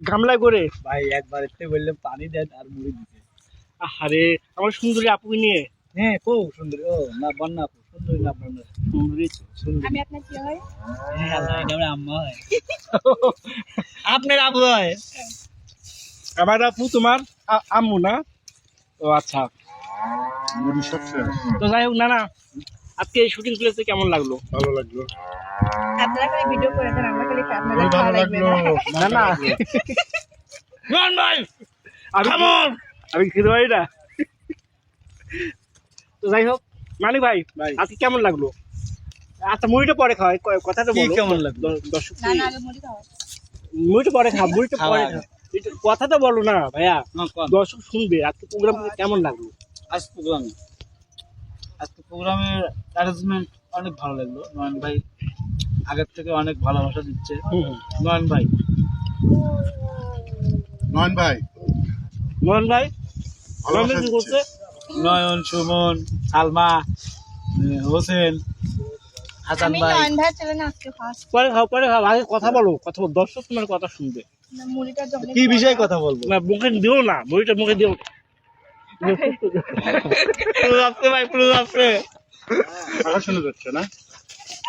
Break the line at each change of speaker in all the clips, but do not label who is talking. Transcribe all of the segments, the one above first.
গামলায় করে?
ভাই একবার এতে বললাম পানি দেন আর মুড়ি দিতে।
আরে আমার সুন্দরী আপুকে নিয়ে?
হ্যাঁ খুব সুন্দরী। ও না বন্যা আপু সুন্দর না বন্যা
সুন্দরী
সুন্দর।
আমি আপনার কি হয়?
হ্যাঁ আল্লাহ এটা আমার আম্মা হয়। আপনার আবু হয়?
আমার আপু তোমার আম্মু না? ও আচ্ছা।
মুড়ি সবচেয়ে
তো যাই হোক না না। আজকে এই শুটিং প্লেসে কেমন লাগল?
ভালো লাগল।
আপনারা খালি ভিডিও করে দেন আমরা খালি আপনাদের ভালো
লাগল।
না
না। না
নন ভাই
আমি আমি খেতে পারি না। তো যাই হোক মানিক ভাই
ভাই।
আজকে কেমন লাগল? আচ্ছা মুড়িটা পরে খাওয়াই। কথাটা বলো।
কেমন লাগল?
দর্শক
না না আগে মুড়ি খাও
মুড়িটা পরে খা মুড়িটা
খাওয়া
পরে
আগে।
খা এটা কথাটা বলো না ভাইয়া। দর্শক শুনবে আজকে প্রোগ্রাম কেমন লাগল?
আজ প্রোগ্রামে আজকে প্রোগ্রামের অ্যারেঞ্জমেন্ট অনেক ভালো লাগল। নয়ন ভাই আগের থেকে অনেক ভালোবাসা দিচ্ছে। নয়ন ভাই।
নয়ন ভাই।
নয়ন ভাই? করছে?
নয়ন সুমন সালমা হোসেন হাসান ভাই।
পরে খাও পরে খাও। আগে কথা বলো কথা বলো। দর্শক তোমার কথা শুনবে।
কি বিষয়ে কথা বলব?
না মুখে দিও না মুড়িটা মুখে দিও ভাই
আকর্ষণে যাচ্ছে না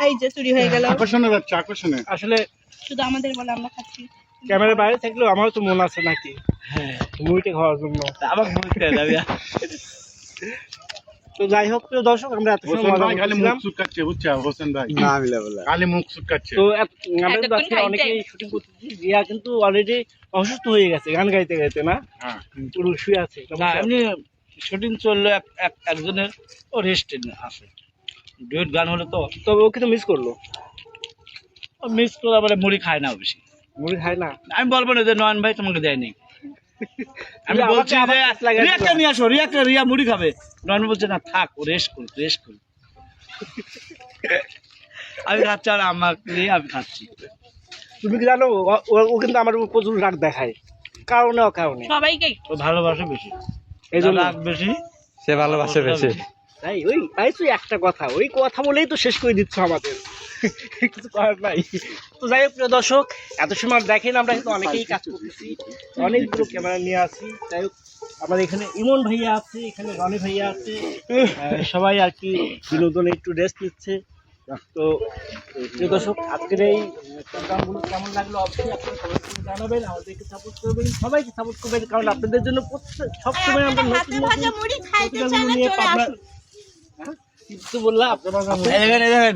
এই যে চুরি হয়ে গেল।
আকর্ষণে যাচ্ছে আকর্ষণে
আসলে
শুধু আমাদের বলে আমরা খাচ্ছি।
ক্যামেরার বাইরে থাকলেও আমারও তো মন আছে নাকি?
হ্যাঁ।
মুড়িটা খাওয়ার জন্য।
আবার যাবে
তো যাই হোক প্রিয় দর্শক আমরা এত সময় মজা
খালি মুখ
করছিলাম।
চুটকাচ্ছে বুঝছ হোসেন ভাই?
না মিলে বলে
খালি মুখ চুটকাচ্ছে
তো এত- আমাদের
এতক্ষণ
আজকে অনেকেই শুটিং করতেছি রিয়া কিন্তু অলরেডি অসুস্থ হয়ে গেছে গান গাইতে গাইতে না?
হ্যাঁ।
পুরো শুয়ে আছে
না এমনি শুটিং চলল এক এক- একজনের ও রেস্ট আসে ডুয়েট গান হলে তো
তবে ও কিন্তু মিস করল।
মিস করে বলে মুড়ি খায় না বেশি।
মুড়ি খায় না?
আমি বলব না যে নয়ন ভাই তোমাকে দেয়নি। আমি বলছি যে রিয়াকে নিয়ে আসো রিয়াকে রিয়া মুড়ি খাবে। নয়ন বলছে না থাক ও রেস্ট করুক রেস্ট করুক। আমি খাচ্ছি আর আমাকে আমি খাচ্ছি।
তুমি কি জানো ও- কিন্তু আমার উপর প্রচুর রাগ দেখায়। কারণে অকারণে
সবাইকে।
ও ভালোবাসে বেশি।
এই জন্য।
রাগ বেশি
সে ভালোবাসে বেশি।
তাই ওই তাই তো একটা কথা ওই কথা বলেই তো শেষ করে দিচ্ছ আমাদের। কিছু করার নাই। তো যাই হোক প্রিয় দর্শক এত সময় দেখেন আমরা কিন্তু অনেকেই কাজ করতেছি। অনেকগুলো ক্যামেরা নিয়ে আসি। যাই হোক আমাদের এখানে ইমন ভাইয়া আছে এখানে রনি ভাইয়া আছে। সবাই আর কি বিনোদনে একটু রেস্ট নিচ্ছে। তো প্রিয় দর্শক আজকের এই প্রোগ্রামগুলো কেমন লাগল? অবশ্যই আপনারা সবাই জানাবেন আমাদেরকে সাপোর্ট করবেন সবাইকে সাপোর্ট করবেন কারণ আপনাদের জন্য প্রত্যেক সবসময় আমরা নতুন নতুন নিয়ে পাবনা কিছু বললাম
দেখেন দেখেন।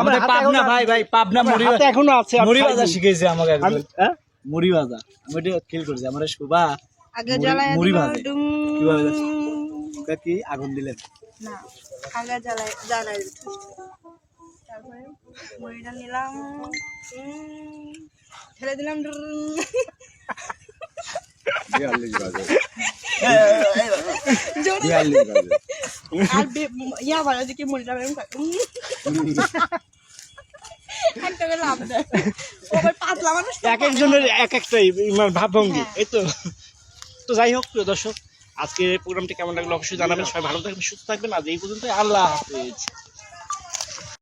আমাদের পাবনা ভাই ভাই পাবনা মুড়ি
এখনও আছে
মুড়ি
খাইনি।
ভাজা শিখেছে আমাকে একজন।
হ্যাঁ?
মুড়ি ভাজা আমি এটা ফিল করেছি আমার শোভা
আগে জ্বালায়
মুড়ি
দিল
কীভাবে যাচ্ছে? আগুন দিলেন?
না আগে জ্বালায় জ্বালায় তারপরে মুড়িটা নিলাম। ঢেলে দিলাম
বিয়াল্লিশ বাজে। বিয়াল্লিশ বাজে।
আর ইয়া বলে যে কি মুড়িটা বেরম একটা করে লাভ দেয় ও পাতলা মানুষ
এক একজনের এক একটাই ভাবভঙ্গি এই তো। তো যাই হোক প্রিয় দর্শক আজকের প্রোগ্রামটি কেমন লাগল অবশ্যই জানাবেন। সবাই ভালো থাকবেন সুস্থ থাকবেন। আজ এই পর্যন্ত আল্লাহ হাফেজ।